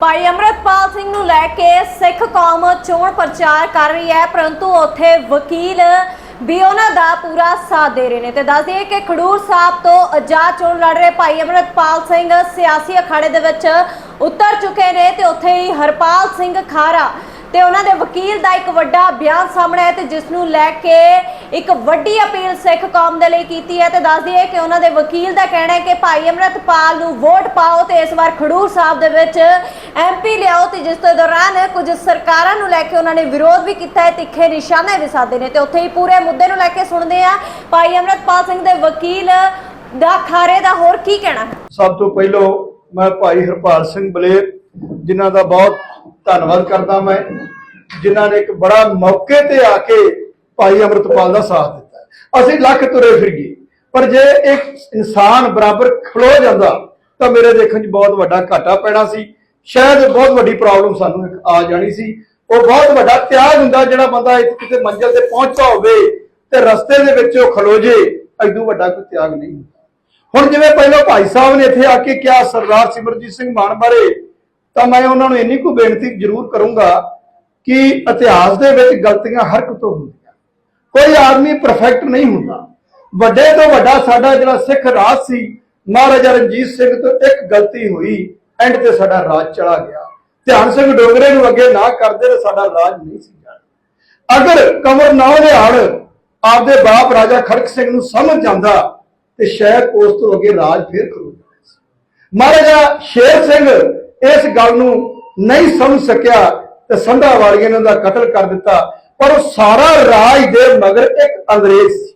ਭਾਈ ਅਮਰਤਪਾਲ ਸਿੰਘ ਨੂੰ ਲੈ ਕੇ ਸਿੱਖ ਕੌਮ ਚੋਣ ਪ੍ਰਚਾਰ ਕਰ ਰਹੀ ਹੈ, ਪਰੰਤੂ ਉੱਥੇ ਵਕੀਲ ਵੀ ਉਹਨਾਂ ਦਾ ਪੂਰਾ ਸਾਥ ਦੇ ਰਹੇ ਨੇ। ਤੇ ਦੱਸ ਦਈਏ ਕਿ ਖਡੂਰ ਸਾਹਿਬ ਤੋਂ ਆਜ਼ਾਦ ਚੋਣ ਲੜ ਰਹੇ ਭਾਈ ਅਮਰਤਪਾਲ ਸਿੰਘ ਸਿਆਸੀ ਅਖਾੜੇ ਦੇ ਵਿੱਚ ਉਤਰ ਚੁੱਕੇ ਨੇ ਤੇ ਉੱਥੇ ਹੀ ਹਰਪਾਲ ਸਿੰਘ ਖਾਰਾ ਤੇ ਉਹਨਾਂ ਦੇ ਵਕੀਲ ਦਾ ਇੱਕ ਵੱਡਾ ਬਿਆਨ ਸਾਹਮਣੇ ਹੈ ਤੇ ਜਿਸ ਨੂੰ ਲੈ ਕੇ ਇੱਕ ਵੱਡੀ ਅਪੀਲ ਸਿੱਖ ਕੌਮ ਦੇ ਲਈ ਕੀਤੀ ਹੈ ਤੇ ਦੱਸ ਦਈਏ ਕਿ ਉਹਨਾਂ ਦੇ ਵਕੀਲ ਦਾ ਕਹਿਣਾ ਹੈ ਕਿ ਭਾਈ ਅਮਰਤਪਾਲ ਨੂੰ ਵੋਟ ਪਾਓ ਤੇ ਇਸ ਵਾਰ ਖਡੂਰ ਸਾਹਿਬ ਦੇ ਵਿੱਚ ਐਮਪੀ ਲਿਆਓ ਤੇ ਜਿਸ ਤੋਂ ਦੌਰਾਨ ਕੁਝ ਸਰਕਾਰਾਂ ਨੂੰ ਲੈ ਕੇ ਉਹਨਾਂ ਨੇ ਵਿਰੋਧ ਵੀ ਕੀਤਾ ਹੈ, ਤਿੱਖੇ ਨਿਸ਼ਾਨੇ ਵੀ ਸਾਧੇ ਨੇ ਤੇ ਉੱਥੇ ਹੀ ਪੂਰੇ ਮੁੱਦੇ ਨੂੰ ਲੈ ਕੇ ਸੁਣਦੇ ਆ ਭਾਈ ਅਮਰਤਪਾਲ ਸਿੰਘ ਦੇ ਵਕੀਲ ਦਾ ਖਾਰੇ ਦਾ ਹੋਰ ਕੀ ਕਹਿਣਾ ਸਭ ਤੋਂ ਪਹਿਲਾਂ ਮੈਂ ਭਾਈ ਹਰਪਾਲ ਸਿੰਘ ਬਲੇਰ, ਜਿਨ੍ਹਾਂ ਦਾ ਬਹੁਤ ਧੰਨਵਾਦ ਕਰਦਾ ਮੈਂ, ਜਿਨ੍ਹਾਂ ਨੇ ਇੱਕ ਬੜਾ ਮੌਕੇ ਤੇ ਆ ਕੇ ਭਾਈ ਅਮਰਤਪਾਲ ਦਾ ਸਾਥ ਦਿੱਤਾ। ਅਸੀਂ ਲੱਖ ਤੁਰੇ ਫਿਰ ਪਰ ਜੇ ਇੱਕ ਇਨਸਾਨ ਬਰਾਬਰ ਖਲੋ ਜਾਂਦਾ, ਤਾਂ ਮੇਰੇ ਦੇਖਣ 'ਚ ਬਹੁਤ ਵੱਡਾ ਘਾਟਾ ਪੈਣਾ ਸੀ। ਸ਼ਾਇਦ ਬਹੁਤ ਵੱਡੀ ਪ੍ਰੋਬਲਮ ਸਾਨੂੰ ਆ ਜਾਣੀ ਸੀ। ਉਹ ਬਹੁਤ ਵੱਡਾ ਤਿਆਗ ਹੁੰਦਾ ਜਿਹੜਾ ਬੰਦਾ ਇੱਕ ਕਿਤੇ ਮੰਜ਼ਿਲ ਤੇ ਪਹੁੰਚਦਾ ਹੋਵੇ ਤੇ ਰਸਤੇ ਦੇ ਵਿੱਚ ਉਹ ਖਲੋ ਜੇ, ਐਦੂ ਵੱਡਾ ਕੋਈ ਤਿਆਗ ਨਹੀਂ ਹੁੰਦਾ। ਹੁਣ ਜਿਵੇਂ ਪਹਿਲਾਂ ਭਾਈ ਸਾਹਿਬ ਨੇ ਇੱਥੇ ਆ ਕੇ ਕਿਹਾ, ਸਰਦਾਰ ਸਿਮਰਜੀਤ ਸਿੰਘ ਮਾਨ ਬਾਰੇ ਤਾਂ ਮੈਂ ਉਹਨਾਂ ਨੂੰ ਇੰਨੀ ਕੁ ਬੇਨਤੀ ਜ਼ਰੂਰ ਕਰੂੰਗਾ ਕਿ ਇਤਿਹਾਸ ਦੇ ਵਿੱਚ ਗਲਤੀਆਂ ਹਰ ਤੋਂ ਹੁੰਦੀਆਂ। ਕੋਈ ਆਦਮੀ ਪਰਫੈਕਟ ਨਹੀਂ ਹੁੰਦਾ। ਵੱਡੇ ਤੋਂ ਵੱਡਾ ਸਾਡਾ ਜਿਹੜਾ ਸਿੱਖ ਰਾਜ ਸੀ, ਮਹਾਰਾਜਾ ਰਣਜੀਤ ਸਿੰਘ ਤੋਂ ਇੱਕ ਗਲਤੀ ਹੋਈ ਐਂਡ ਤੇ ਸਾਡਾ ਰਾਜ ਚਲਾ ਗਿਆ। ਧਿਆਨ ਸਿੰਘ ਡੋਗਰੇ ਨੂੰ ਅੱਗੇ ਨਾ ਕਰਦੇ ਤਾਂ ਸਾਡਾ ਰਾਜ ਨਹੀਂ ਸੀ ਜਾਣਾ। ਅਗਰ ਕਮਰ ਨੌ ਨਿਹਾਲ ਆਪਦੇ ਬਾਪ ਰਾਜਾ ਖੜਕ ਸਿੰਘ ਨੂੰ ਸਮਝ ਜਾਂਦਾ, ਤੇ ਸ਼ਾਇਦ ਉਸ ਤੋਂ ਅੱਗੇ ਰਾਜ ਫੇਰ ਖੜੋ ਜਾਣਾ ਸੀ ਮਹਾਰਾਜਾ ਸ਼ੇਰ ਸਿੰਘ ਇਸ ਗੱਲ ਨੂੰ ਨਹੀਂ ਸਮਝ ਸਕਿਆ ਤੇ ਸੰਧਾ ਵਾਲੀਆਂ ਨੇ ਉਹਦਾ ਕਤਲ ਕਰ ਦਿੱਤਾ। ਪਰ ਉਹ ਸਾਰਾ ਰਾਜ ਦੇ ਮਗਰ ਇੱਕ ਅੰਗਰੇਜ਼ ਸੀ।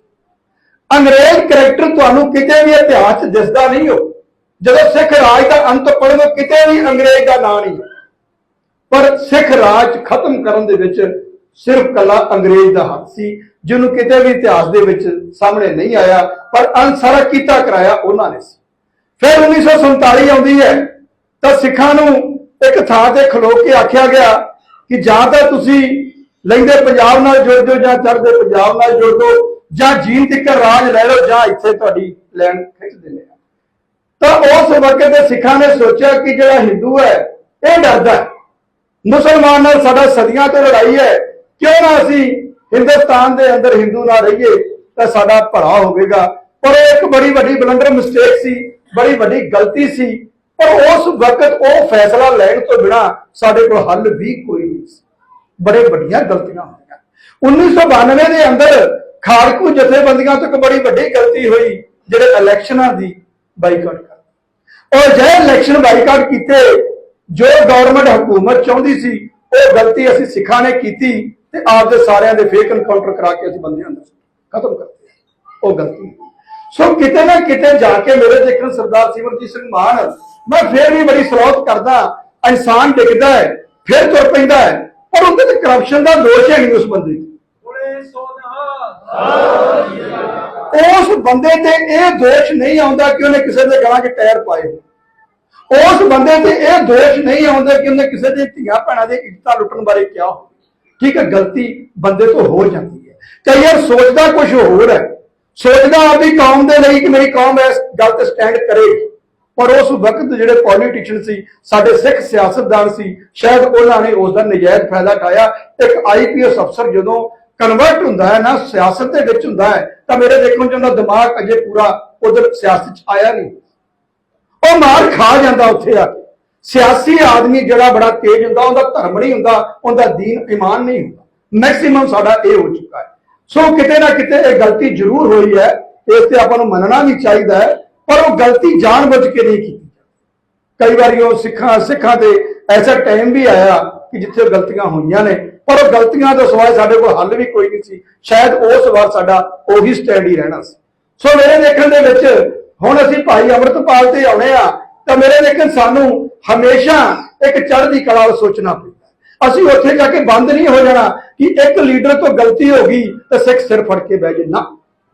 ਅੰਗਰੇਜ਼ ਕਰੈਕਟਰ ਤੁਹਾਨੂੰ ਕਿਤੇ ਵੀ ਇਤਿਹਾਸ 'ਚ ਦਿਸਦਾ ਨਹੀਂ ਹੋ ਜਦੋਂ ਸਿੱਖ ਰਾਜ ਦਾ ਅੰਤ ਪੜ੍ਹੋ ਕਿਤੇ ਵੀ ਅੰਗਰੇਜ਼ ਦਾ ਨਾਂ ਨਹੀਂ। ਹੈ। ਪਰ ਸਿੱਖ ਰਾਜ ਖਤਮ ਕਰਨ ਦੇ ਵਿੱਚ ਸਿਰਫ ਕੱਲਾ ਅੰਗਰੇਜ਼ ਦਾ ਹੱਥ ਸੀ, ਜਿਹਨੂੰ ਕਿਤੇ ਵੀ ਇਤਿਹਾਸ ਦੇ ਵਿੱਚ ਸਾਹਮਣੇ ਨਹੀਂ ਆਇਆ, ਪਰ ਅੰਤ ਸਾਰਾ ਕੀਤਾ ਕਰਾਇਆ ਉਹਨਾਂ ਨੇ ਸੀ। ਫਿਰ 1947 ਆਉਂਦੀ ਹੈ। ਤਾਂ ਸਿੱਖਾਂ ਨੂੰ ਇੱਕ ਥਾਂ ਤੇ ਖਲੋ ਕੇ ਆਖਿਆ ਗਿਆ ਕਿ ਜਾਂ ਤਾਂ ਤੁਸੀਂ ਲੈਂਦੇ ਪੰਜਾਬ ਨਾਲ ਜੁੜ ਜਾਓ ਜਾਂ ਚੜ੍ਹਦੇ ਪੰਜਾਬ ਨਾਲ ਜੁੜ ਜਾਓ, ਜਾਂ ਜੀਨ ਤੱਕ ਰਾਜ ਲੈ ਲਓ, ਜਾਂ ਇੱਥੇ ਤੁਹਾਡੀ ਲੈਣ ਖਿੱਚ ਦਿੰਦੇ ਆ। ਤਾਂ ਉਸ ਵਕਤ ਦੇ ਸਿੱਖਾਂ ਨੇ ਸੋਚਿਆ ਕਿ ਜਿਹੜਾ ਹਿੰਦੂ ਹੈ, ਇਹ ਡਰਦਾ ਮੁਸਲਮਾਨ ਨਾਲ ਸਾਡਾ ਸਦੀਆਂ ਤੋਂ ਲੜਾਈ ਹੈ। ਕਿਉਂ ਨਾ ਅਸੀਂ ਹਿੰਦੁਸਤਾਨ ਦੇ ਅੰਦਰ ਹਿੰਦੂ ਨਾ ਰਹੀਏ, ਤਾਂ ਸਾਡਾ ਭਲਾ ਹੋਵੇਗਾ। ਪਰ ਇਹ ਇੱਕ ਬੜੀ ਵੱਡੀ ਬਲੰਡਰ ਮਿਸਟੇਕ ਸੀ, ਬੜੀ ਵੱਡੀ ਗਲਤੀ ਸੀ। ਪਰ ਉਸ ਵਕਤ ਉਹ ਫੈਸਲਾ ਲੈਣ ਤੋਂ ਬਿਨਾ ਸਾਡੇ ਕੋਲ ਹੱਲ ਵੀ ਕੋਈ ਨਹੀਂ ਸੀ। ਬੜੇ ਵੱਡੀਆਂ ਗਲਤੀਆਂ ਹੋਈਆਂ। 1992 ਦੇ ਅੰਦਰ ਖਾੜਕੂ ਜਥੇਬੰਦੀਆਂ ਤੋਂ ਇੱਕ ਬੜੀ ਵੱਡੀ ਗਲਤੀ ਹੋਈ, ਜਿਹੜੇ ਇਲੈਕਸ਼ਨਾਂ ਦੀ ਬਾਈਕਾਟ ਕਰ ਔਰ ਜੇ ਇਲੈਕਸ਼ਨ ਬਾਈਕਾਟ ਕੀਤੇ, ਜੋ ਗਵਰਨਮੈਂਟ ਹਕੂਮਤ ਚਾਹੁੰਦੀ ਸੀ, ਉਹ ਗਲਤੀ ਅਸੀਂ ਸਿੱਖਾਂ ਨੇ ਕੀਤੀ ਤੇ ਆਪਦੇ ਸਾਰਿਆਂ ਦੇ ਫੇਕ ਇਨਕਾਊਂਟਰ ਕਰਾ ਕੇ ਅਸੀਂ ਬੰਦਿਆਂ ਨੂੰ ਖਤਮ ਕਰਤੇ ਉਹ ਗਲਤੀ। ਸੋ ਕਿਤੇ ਨਾ ਕਿਤੇ ਜਾ ਕੇ ਮੇਰੇ ਦੇਖਣ ਸਰਦਾਰ ਸਿਮਰਜੀਤ ਸਿੰਘ ਮਾਨ ਮੈਂ ਫੇਰ ਵੀ ਬੜੀ ਸਲੋਤ ਕਰਦਾ, ਇਨਸਾਨ ਡਿੱਗਦਾ ਹੈ, ਫਿਰ ਤੁਰ ਪੈਂਦਾ ਹੈ, ਪਰ ਉਹਦੇ ਤੇ ਕਰਪਸ਼ਨ ਦਾ ਦੋਸ਼ ਹੈ ਨਹੀਂ ਉਸ ਬੰਦੇ ਤੇ। ਉਸ ਬੰਦੇ ਤੇ ਇਹ ਦੋਸ਼ ਨਹੀਂ ਆਉਂਦਾ ਕਿ ਉਹਨੇ ਕਿਸੇ ਦੇ ਗਲਾਂ 'ਚ ਟਾਇਰ ਪਾਏ ਹੋਣ। ਉਸ ਬੰਦੇ ਤੇ ਇਹ ਦੋਸ਼ ਨਹੀਂ ਆਉਂਦਾ ਕਿ ਉਹਨੇ ਕਿਸੇ ਦੇ ਧੀਆਂ ਭੈਣਾਂ ਦੇ ਇੱਜ਼ਤਾਂ ਲੁੱਟਣ ਬਾਰੇ ਕਿਹਾ ਹੋਵੇ। ਠੀਕ ਹੈ, ਗਲਤੀ ਬੰਦੇ ਤੋਂ ਹੋ ਜਾਂਦੀ ਹੈ। ਕਈ ਵਾਰ ਸੋਚਦਾ ਕੁਝ ਹੋਰ ਹੈ। ਸੋਚਦਾ ਆਪਣੀ ਕੌਮ ਦੇ ਲਈ ਕਿ ਮੇਰੀ ਕੌਮ ਇਸ ਗੱਲ ਤੇ ਸਟੈਂਡ ਕਰੇਗੀ ਪਰ ਉਸ ਵਕਤ ਜਿਹੜੇ ਪੋਲੀਟੀਸ਼ੀਅਨ ਸੀ, ਸਾਡੇ ਸਿੱਖ ਸਿਆਸਤਦਾਨ ਸੀ, ਸ਼ਾਇਦ ਉਹਨਾਂ ਨੇ ਉਸ ਦਾ ਨਜਾਇਜ਼ ਫਾਇਦਾ ਉਠਾਇਆ। ਇੱਕ ਆਈਪੀਐਸ ਅਫਸਰ ਜਦੋਂ ਕਨਵਰਟ ਹੁੰਦਾ ਹੈ ਨਾ, ਸਿਆਸਤ ਦੇ ਵਿੱਚ ਹੁੰਦਾ ਹੈ, ਤਾਂ ਮੇਰੇ ਦੇਖਣ ਚ ਉਹਦਾ ਦਿਮਾਗ ਅਜੇ ਪੂਰਾ ਉਧਰ ਸਿਆਸਤ ਚ ਆਇਆ ਨਹੀਂ। ਉਹ ਮਾਰ ਖਾ ਜਾਂਦਾ ਉੱਥੇ ਆ। ਕੇ ਸਿਆਸੀ ਆਦਮੀ ਜਿਹੜਾ ਬੜਾ ਤੇਜ਼ ਹੁੰਦਾ, ਉਹਦਾ ਧਰਮ ਨਹੀਂ ਹੁੰਦਾ, ਉਹਦਾ ਦੀਨ ਈਮਾਨ ਨਹੀਂ ਹੁੰਦਾ। ਮੈਕਸਿਮਮ ਸਾਡਾ ਇਹ ਹੋ ਚੁੱਕਾ ਹੈ। ਸੋ ਕਿਤੇ ਨਾ ਕਿਤੇ ਇਹ ਗਲਤੀ ਜ਼ਰੂਰ ਹੋਈ ਹੈ, ਇਸ ਤੇ ਆਪਾਂ ਨੂੰ ਮੰਨਣਾ ਵੀ ਚਾਹੀਦਾ ਹੈ। ਪਰ ਉਹ ਗਲਤੀ ਜਾਣਬੁੱਝ ਕੇ ਨਹੀਂ ਕੀਤੀ ਕਈ ਵਾਰੀ ਉਹ ਸਿੱਖਾਂ ਸਿੱਖਾਂ ਤੇ ਐਸਾ ਟਾਈਮ ਵੀ ਆਇਆ ਕਿ ਜਿੱਥੇ ਗਲਤੀਆਂ ਹੋਈਆਂ ਨੇ, ਪਰ ਉਹ ਗਲਤੀਆਂ ਤੋਂ ਸਿਵਾਏ ਸਾਡੇ ਕੋਲ ਹੱਲ ਵੀ ਕੋਈ ਨਹੀਂ ਸੀ। ਸ਼ਾਇਦ ਉਸ ਵਾਰ ਸਾਡਾ ਉਹੀ ਸਟੈਂਡ ਹੀ ਰਹਿਣਾ ਸੀ। ਸੋ ਮੇਰੇ ਦੇਖਣ ਦੇ ਵਿੱਚ ਹੁਣ ਅਸੀਂ ਭਾਈ ਅਮਰਤਪਾਲ ਤੇ ਆਉਣੇ ਆ, ਤਾਂ ਮੇਰੇ ਦੇਖਣ ਸਾਨੂੰ ਹਮੇਸ਼ਾ ਇੱਕ ਚੜ੍ਹਦੀ ਕਲਾ ਵੱਲ ਸੋਚਣਾ ਪੈਂਦਾ ਅਸੀਂ ਉੱਥੇ ਜਾ ਕੇ ਬੰਦ ਨਹੀਂ ਹੋ ਜਾਣਾ ਕਿ ਇੱਕ ਲੀਡਰ ਤੋਂ ਗਲਤੀ ਹੋ ਗਈ ਤਾਂ ਸਿੱਖ ਸਿਰ ਫੜ ਕੇ ਬਹਿ ਜੇ। ਨਾ।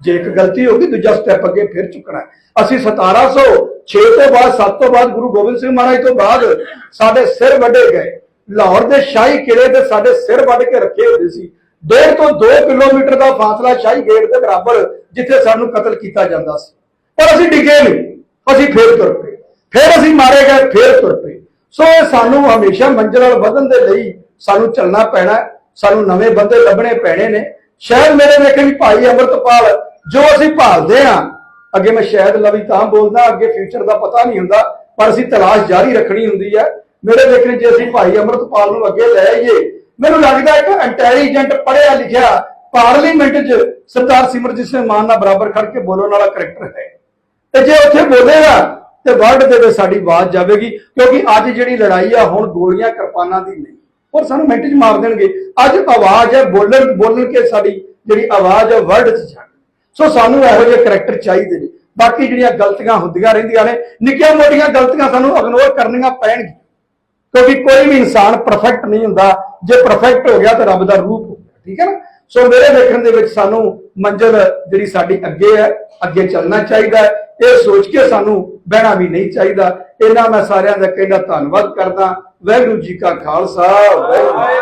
ਜੇ ਇੱਕ ਗਲਤੀ ਹੋ ਗਈ, ਦੂਜਾ ਸਟੈਪ ਅੱਗੇ ਫਿਰ ਚੁੱਕਣਾ ਹੈ। ਅਸੀਂ 1706 ਤੋਂ ਬਾਅਦ 7 ਤੋਂ ਬਾਅਦ ਗੁਰੂ ਗੋਬਿੰਦ ਸਿੰਘ ਮਹਾਰਾਜ ਤੋਂ ਬਾਅਦ ਸਾਡੇ ਸਿਰ ਵੱਢੇ ਗਏ। ਲਾਹੌਰ ਦੇ ਸ਼ਾਹੀ ਕਿਲੇ ਤੇ ਸਾਡੇ ਸਿਰ ਵੱਢ ਕੇ ਰੱਖੇ ਹੁੰਦੇ ਸੀ। ਡੇਢ ਤੋਂ 2 ਕਿਲੋਮੀਟਰ ਦਾ ਫਾਸਲਾ ਸ਼ਾਹੀ ਗੇਟ ਦੇ ਬਰਾਬਰ, ਜਿੱਥੇ ਸਾਨੂੰ ਕਤਲ ਕੀਤਾ ਜਾਂਦਾ ਸੀ। ਪਰ ਅਸੀਂ ਡਿੱਗੇ ਨਹੀਂ। ਅਸੀਂ ਫੇਰ ਤੁਰ ਪਏ। ਫਿਰ ਅਸੀਂ ਮਾਰੇ ਗਏ, ਫੇਰ ਤੁਰ ਪਏ। ਸੋ ਇਹ ਸਾਨੂੰ ਹਮੇਸ਼ਾ ਮੰਜ਼ਿਲ ਵੱਲ ਵਧਣ ਦੇ ਲਈ ਸਾਨੂੰ ਚੱਲਣਾ ਪੈਣਾ ਸਾਨੂੰ ਨਵੇਂ ਬੰਦੇ ਲੱਭਣੇ ਪੈਣੇ ਨੇ। ਸ਼ਾਇਦ ਮੇਰੇ ਵੇਖੇ ਵੀ ਭਾਈ ਅਮਰਤਪਾਲ ਜੋ ਅਸੀਂ ਭਾਲਦੇ ਹਾਂ, ਅੱਗੇ ਮੈਂ ਸ਼ਾਇਦ ਲਵੀ ਤਾਂ ਬੋਲਦਾ, ਅੱਗੇ ਫਿਊਚਰ ਦਾ ਪਤਾ ਨਹੀਂ ਹੁੰਦਾ, ਪਰ ਅਸੀਂ ਤਲਾਸ਼ ਜਾਰੀ ਰੱਖਣੀ ਹੁੰਦੀ ਹੈ। ਮੇਰੇ ਵੇਖੇ ਜੇ ਅਸੀਂ ਭਾਈ ਅਮਰਤਪਾਲ ਨੂੰ ਅੱਗੇ ਲੈ ਆਈਏ। ਮੈਨੂੰ ਲੱਗਦਾ ਇੱਕ ਇੰਟੈਲੀਜੈਂਟ ਪੜ੍ਹਿਆ ਲਿਖਿਆ ਪਾਰਲੀਮੈਂਟ 'ਚ ਸਰਦਾਰ ਸਿਮਰਜੀਤ ਸਿੰਘ ਮਾਨ ਨਾਲ ਬਰਾਬਰ ਖੜ ਕੇ ਬੋਲਣ ਵਾਲਾ ਕਰੈਕਟਰ ਹੈ। ਤੇ ਜੇ ਉੱਥੇ ਬੋਲੇਗਾ, ਤੇ ਵਰਲਡ ਦੇ ਵਿੱਚ ਸਾਡੀ ਆਵਾਜ਼ ਜਾਵੇਗੀ, ਕਿਉਂਕਿ ਅੱਜ ਜਿਹੜੀ ਲੜਾਈ ਆ, ਹੁਣ ਗੋਲੀਆਂ ਕਿਰਪਾਨਾਂ ਦੀ ਨਹੀਂ। ਔਰ ਸਾਨੂੰ ਮਿੰਟ 'ਚ ਮਾਰ ਦੇਣਗੇ। ਅੱਜ ਆਵਾਜ਼ ਹੈ, ਬੋਲਣ ਬੋਲਣ ਕੇ ਸਾਡੀ ਜਿਹੜੀ ਆਵਾਜ਼ ਹੈ ਵਰਲਡ 'ਚ ਜਾਣੀ। ਸੋ ਸਾਨੂੰ ਇਹੋ ਜਿਹੇ ਕਰੈਕਟਰ ਚਾਹੀਦੇ ਨੇ। ਬਾਕੀ ਜਿਹੜੀਆਂ ਗਲਤੀਆਂ ਹੁੰਦੀਆਂ ਰਹਿੰਦੀਆਂ ਨੇ, ਨਿੱਕੀਆਂ ਮੋਟੀਆਂ ਗਲਤੀਆਂ ਸਾਨੂੰ ਇਗਨੋਰ ਕਰਨੀਆਂ ਪੈਣਗੀਆਂ। ਕਿਉਂਕਿ ਕੋਈ ਵੀ ਇਨਸਾਨ ਪਰਫੈਕਟ ਨਹੀਂ ਹੁੰਦਾ। ਜੇ ਪਰਫੈਕਟ ਹੋ ਗਿਆ ਤਾਂ ਰੱਬ ਦਾ ਰੂਪ ਹੋ ਗਿਆ, ਠੀਕ ਹੈ ਨਾ? ਸੋ ਮੇਰੇ ਵੇਖਣ ਦੇ ਵਿੱਚ ਸਾਨੂੰ ਮੰਜ਼ਿਲ ਜਿਹੜੀ ਸਾਡੀ ਅੱਗੇ ਹੈ, ਅੱਗੇ ਚੱਲਣਾ ਚਾਹੀਦਾ ਹੈ। ਇਹ ਸੋਚ ਕੇ ਸਾਨੂੰ ਬਹਿਣਾ ਵੀ ਨਹੀਂ ਚਾਹੀਦਾ। ਇਹਨਾਂ ਮੈਂ ਸਾਰਿਆਂ ਦਾ ਕਹਿੰਦਾ ਧੰਨਵਾਦ ਕਰਦਾ। ਵਾਹਿਗੁਰੂ ਜੀ ਕਾ ਖਾਲਸਾ, ਵਾਹਿਗੁਰੂ